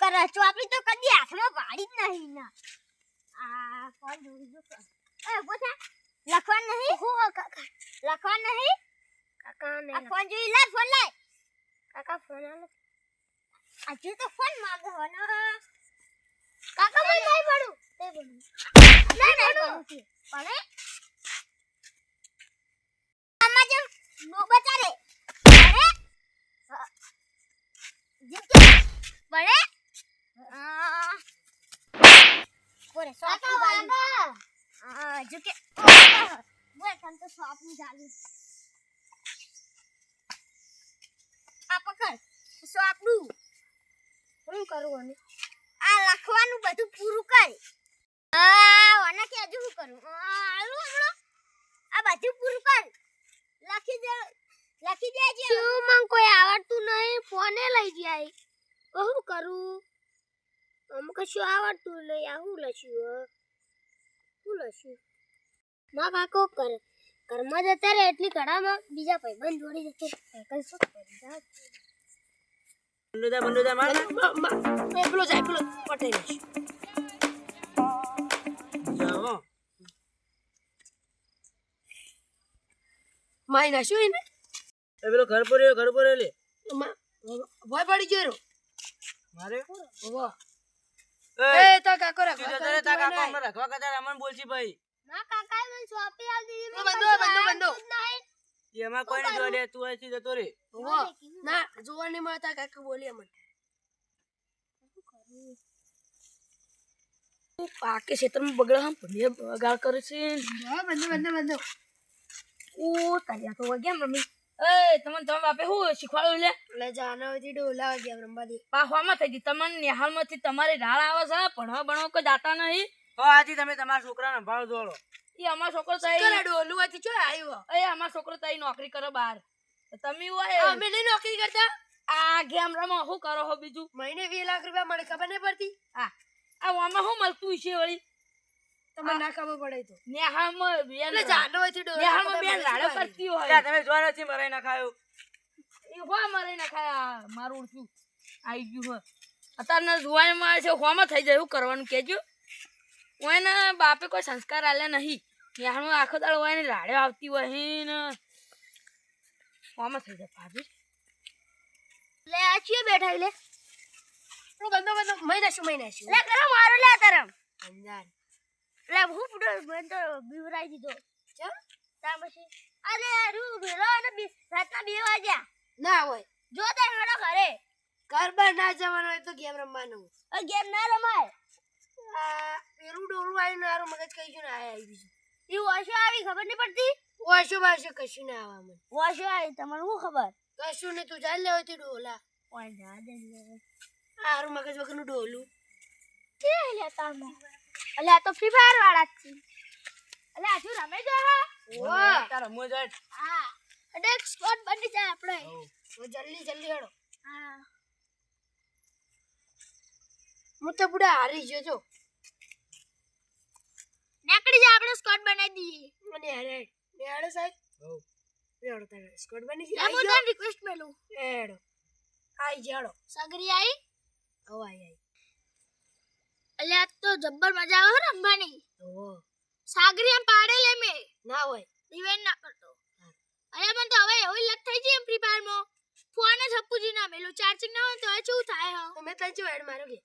કરે ચોપડી તો કદી હાથમાં પાડી જ નહીં ના. આ ફોન જોઈ જો એ બોથા લખવા નહીં? હો કાકા. લખવા નહીં? કાકા આ ફોન જોઈ લે ફોન લે. કાકા ફોન આલો. આજે તો ફોન માંગો હો. ને કાકા મને કઈ પડું તે પડું ના ના પડું પડે આમાં જેમ નો બચારે પડે જીતે પડે આ કોરે કાકા સોપનું ચાલુ વાગા આ જુકે બોલ તન તો સોપનું ચાલુ આ પકડ. સોપનું શું કરું આ લખવાનું બધું પૂરું કર. આને કે હજુ શું કરું? આલું આપણો આ બધું પૂરું કર. લખી દે, લખી દેજે શું મને કોઈ આવડતું નહીં? ફોને લઈ જાય. કહું કરું? અમ કશું આવડતું નહીં. આ શું લખ્યું, હું? લખ્યું? માં કાકો કર. ઘરમાં જતા રહે એટલી કડામાં બીજા ભાઈબંધ જોડી જશે સાયકલ શું કરી જાવ બંડોદા બંડોદા માર પેલો જાય પેલો પટેલ જાઓ માઈ નાખ્યું એને એ પેલો ઘર પર ઘર પર લે ભય પડી ગયો મારે વાહ એ એ તા કાકો તારે તા કાકો રાખવા કદાચ અમન બોલશી ભાઈ ના કાકા. મને સોપી આલ દીધી બંધો, બંધો, બંધો. એમાં કોઈને નહીં જોડે તું અહીંથી જતો રે. ના જોવાની માતા કાકા બોલી અમને પાકે ક્ષેત્રમાં બગડે હમ ભલે બગાડ કરે છે. બંધો બંધો બંધો. ઓ તારિયા તો વગ્યા મમ્મી. એ તમને તમે બાપે શું શીખવાડ્યું લે. એટલે જાનવથી ડોલા વાગ્યા બ્રહ્માજી પાહવામાં થઈ ગઈ. તમને નિહાળમાંથી તમારી રાળ આવે છે ભણવા ભણવા કોઈ જાતા નહીં. હો આજી તમે તમારા છોકરાને ભાવ દોડો એ અમાર છોકરો થઈ ડોલું માંથી ચો આવ્યો. એ અમાર છોકરો થઈ નોકરી કરે બહાર તમે હોય અમે નહીં નોકરી કરતા? આ ગેમ રમો શું કરો હો બીજું? મહિને 2 લાખ રૂપિયા મળે ખબર નહીં પડતી? હા. આ આમાં શું મળતું છે વળી? તમને ના ખબર પડે તો. નેહામાં બેન એટલે જાનો હોય નેહામાં બેન રાડો કરતી હોય તમે જોવા છે મરાઈ નાખાયો. એ હો મરાઈ ના ખાયા મારું ઉડતું આવી ગયું હો. અત્યારના જુવાનમાં છે હોમાં થઈ જાય એવું કરવાનું કેજો હું એને બાપે કોઈ સંસ્કાર આલ્યા નહીં. યારનો આખો દાડો હોય ને રાડે આવતી હોય હે ને હોમાં થઈ જાય ભાભી? લે આ છીએ બેઠા લે. હું ગંદો બંદો મહિના શું મહી શું લે કરો મારો લે તરમ અંજાર લે હું પુડો મેં તો બીવરાઈ દીધો. ચમ? તાર પછી અરે રૂ ભેલો અને બી રાતના બે વાગ્યા. ના હોય. જો તે હડો ઘરે. ગરબા ના જવાનું હોય તો ગેમ રમવાનું. ગેમ ના રમાય. આ પેલું ડોલું આવીને મારું મગજ કઈ ને આય આવી બીજું. એ વોશો આવી ખબર નહીં પડતી? વાશો વાશો કશું ના આવા મને. વોશો આવી તમને શું ખબર? કશું ને તું જાણ લેવો તું ડોલા. ઓય જા દે મારું મગજ વગરનું ડોલું. કે લે તામો? અલે આ તો ફ્રી ફાયર વાળા જ છે. અલે આજુ રમે જો હા તારો મો જાય. હા. સ્કોટ બની જાય આપણે. જલ્દી જલ્દી હેડો. હા. હું તો બુડા હારી ગયો છો નીકળી જા આપણે સ્કોટ બનાવી દઈએ. મને અરે હેડો સાહેબ. હો હેડો તારે સ્કોટ બની એમ હું તને રિક્વેસ્ટ મેલું. હેડો. આઈ જાડો સગરી આઈ? હો આઈ આઈ. અલે આ તો જબ્બર મજા આવે હો રમવાની. હો સાગરી એમ પાડે લે મે. ના હોય. રિવેન્જ ના કરતો. અરે મને તો હવે એવી લત થઈ ગઈ એમ ફ્રી ફાયરમાં. ફોન જ હપુજી ના મેલું. ચાર્જિંગ ના હોય તો શું થાય હો? મેં તને જો એડ મારો કે.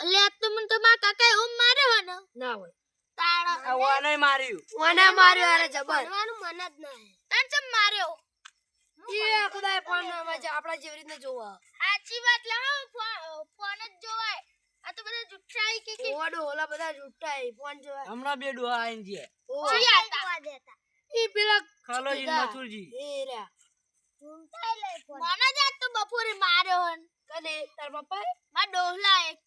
અલે તો મને તો મા કાકા એવું મારે હો ને. ના હોય. તાળો ઓને માર્યું. મને માર્યો અરે જબર. મારવાનું મન જ ના તને ચમ માર્યો? એ ખુદાય ફોનમાં મજા આપડા જેવી રીતના જોવા. સાચી વાત લે હો ફોન જ જોવાય. આ તો બધા જુઠ્ઠાઈ કે કે? ઓડો ઓલા બધા જુટ્ટા ફોન જોવા હમણા બેડો ડોહા જે ઓ. આતા ઈ પેલા ખાલો ઈ મથુરજી. એ રા મને જ આજ તો બપોરે માર્યો હન કને? તાર પપ્પા મા ડોહલા એક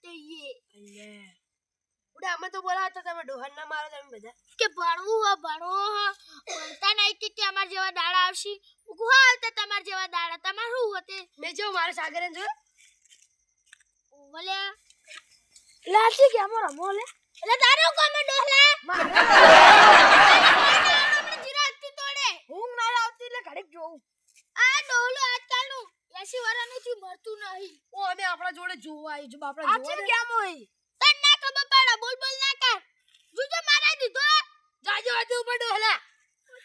તો ઉડા અમે તો બોલાવતા તમે ડોહન ના મારો તમે બધા. કે ભણવું હો ભણવું હો. ભણતા નહીં કે કે અમાર જેવા દાડા આવશે. હું હા આવતા તમાર જેવા દાડા. તમાર શું હોતે? મેં જો મારા સાગર જો. બોલે. લાચી કે અમારો મોલે એટલે તારો કોમે ડોહલા? ઊંઘ ના આવતી એટલે ઘડીક જોઉં. આ ડોહલો આજકાલનું એસી વાળાનું થી મરતું નહીં. ઓ અમે આપણા જોડે જોવા આવી જો આપણા જોડે કેમ હોય ખબર બોલ બોલ ના કર. જુજો મારા દીધો? જાજો હજુ ઉપર ડોહલા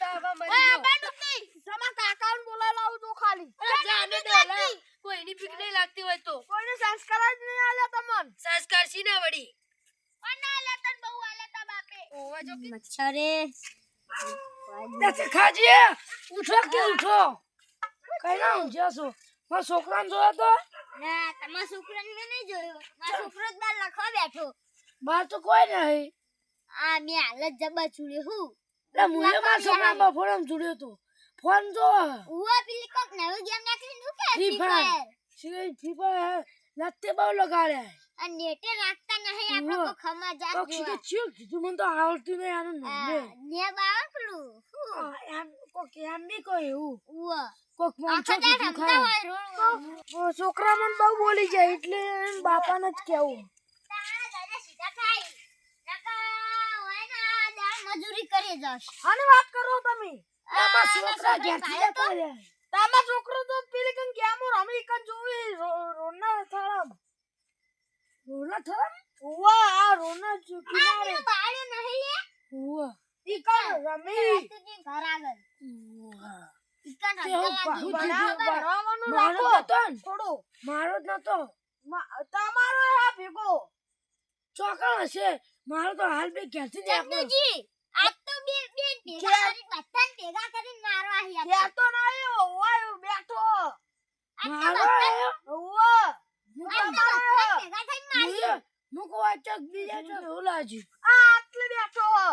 તાબા મરી ગયો. બાડું નહીં. સમા કાકાને બોલાવી લાવું તો ખાલી? અરે જાને ડોહલા કોઈની બીક નહીં લાગતી હોય તો. કોઈને સંસ્કાર જ નહીં આલ્યા તમન. સંસ્કાર સી ના વળી? પણ ના આલ્યા તન? બહુ આલ્યા તા બાપે. ઓવા જો કે મચ્છરે. નથી ખાજી ઉઠો કે ઉઠો. કઈ ના ઊંઘ્યા છો મારા છોકરાને જોયો તો? ના તમારા છોકરાને મેં નહીં જોયો. મારો છોકરો જ બાર લખવા બેઠો. બહાર તો કોઈ નહીં. આ મેં હાલત જબા છુડ્યો હું. એટલે મુએ મારા છોકરામાં ફોન તો. ફોન જો. ઉવા પેલી કોક નવો ગેમ નાખી નું કે? ફ્રી ફાયર શ્રી ફ્રી ફાયર લત્તે બહુ લગાડે. અને નેટે રાખતા નહીં આપણો કો ખમા જા તો કે ચિયો કીધું મને તો આવડતું નહીં આનું નામ ને બાવકલું આ, એમ કોક એમ નહીં કોઈ એવું. ઉવા. કોક મોંચો કીધું ખાય. છોકરા મને બહુ બોલી જાય એટલે બાપાને જ કેવું તારા દાદા સીધા થાય નકા હોય ને આ દાળ મજૂરી કરી જશ આની વાત કરો તમે. આ, આમાં છોકરા ઘેરથી જતા રહ્યા તામા છોકરો તો પેલી કન ગેમો રમી કન જોવી રોના થળમ. રોના થળમ? ઉવા આ રોના આ કિનારે. પેલું બાળ્યું નહીં લે? ઉવા. ઈ કન રમી? ઘર આગળ. ઉવા. હું મારો જ નતો ને. થોડો મારો જ નતો. તમારો આ ભેગો. ચોકણ હશે. મારો તો હાલ બે ઘેરથી જ આપણો ભેગા બધાને ભેગા કરીને મારવા ઓય બેઠો. ઓવા ભેગા થઈને બીજા ઓલાજી. આ આટલે બેઠો. હા,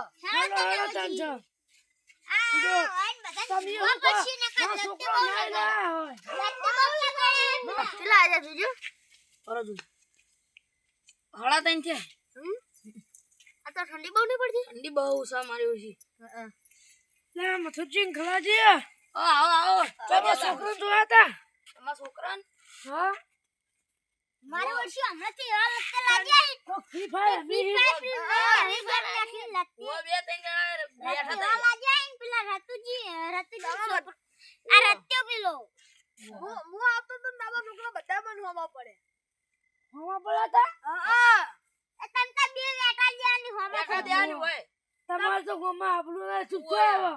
આ બધા પછી ને. ના હોય. હળા તઈ છે આ તો ઠંડી બહુ નહીં પડતી? ઠંડી બહુ છે મારી ઓછી. લે ખલાજી આવો આવો. તમે છોકરો જોયા તા તમારા છોકરા હા? મારી વર્ષી હમણાંથી એવા લત્તે લાગ્યા છે. કોક free fire free fire, free fire, free fire નાખીને લત્તે. બે ત્રણ જણા લત્તે એવા લાગ્યા છે પેલા રતુજી, રતુજી. આ રત્યો પેલો. હું. હું આવતો તો તારા છોકરા બધા મને હોવા પડે. હોવા પડ્યા હતા? હા એ તને તો બે વેટા દેવાની હોમાં બેઠા દેવાની હોય. તમારે તો ગોમાં આબરું ના છૂટતો આવો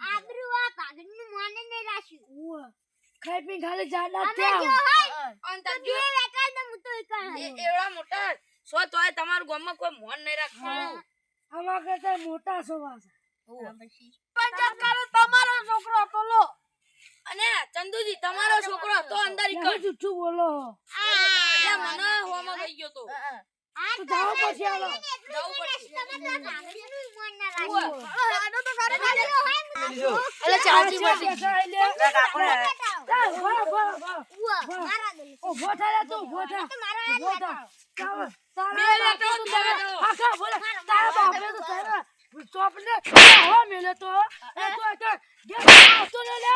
આબરું આ પાઘડીનું મોને નહીં રાખ્યું. ખાઈ પી ખાલી જાડા અમે જો હોય, અને તો બે હું તો ઈકણ હરું. એવડા મોટા સો તોય તમારા ગોમાં કોઈ મોન નહીં રાખતું આમાં કરતા મોટા છો પણ તમારો છોકરો હતો લો. અને ચંદુજી તમારો છોકરો હતો અંદર ઈ જુઠ્ઠું બોલો આ મને હોમાં થઈ ગયો તો. ચોપને હો મેલે તો એ તો તો ગેસ તો ને લે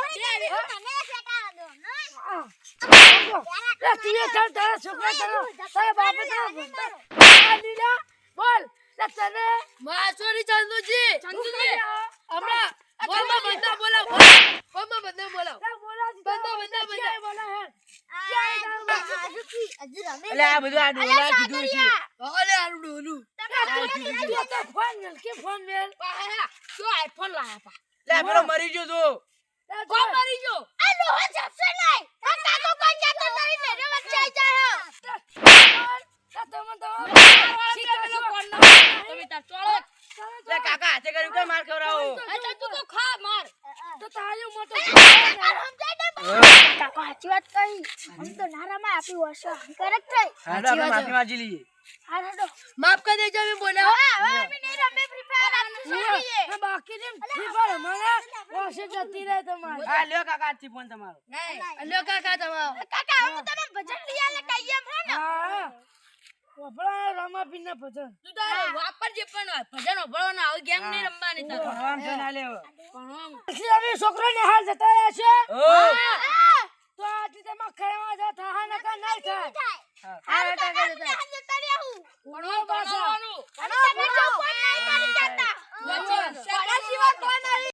લે તું એ ચાલ તારા છોકરા તારા તારા બાપે તારા ભણતા આ લીલા બોલ. લે તને માસોરી ચંદુજી. ચંદુજી? હમણાં બોલમાં બધા બોલાવો બોલમાં બધા બોલાવો. બંધો, બંધો, બંધો. બોલે હે આ, આ બધું આ ડોલા કીધું છે. ઓલે. આરું ડોલું તો ફોન મેલ કે ફોન મેલ? તો આઈફોન લાયા પા લે પેલો મરી ગયો તો કોણ મરી ગયો? આ લોહો જપશે નહીં. આ કાકો કોઈ જતો નહીં, મેરે વચ્ચે આઈ જાય. તમે તાર ચોળો લે કાકા હાથે કર્યું કઈ માર ખવરાવો અચ્છા તું તો ખા માર તો તારી મોટો કાકો સાચી વાત કહી તો નારામાં આપી વર્ષો કરક થઈ હાડો આપણે માફી માંગી લઈએ. હા હાડો માફ કરી દેજો અમે બોલ્યા હવે અમે નહીં રમે ફ્રી ફાયર આપણે બાકી ને ફાયર મને વર્ષે જતી રહે તમારે. હા લ્યો કાકા થી ફોન તમારો. લ્યો કાકા તમારો. કાકા હું તમને ભજન લઈ આલે કઈ એમ હે ને. હા. વપડા રમા પીને ભજન. તું તારે વાપરજે પણ ભજન ભણવાના આવે ગેમ નહીં રમવાની તારે ભણવાનું છે ના લેવો પછી છોકરો ને હાલ જતા રહ્યા છે? તો આટલી તમે ખેવા જો થાહા ન કા નઈ થાય. હા. ટાકા જતા હમ તરી આવું પણ પાછો. અને તમે જો કોઈ નઈ કરી જતા. બચ્ચા શિવા કોઈ નઈ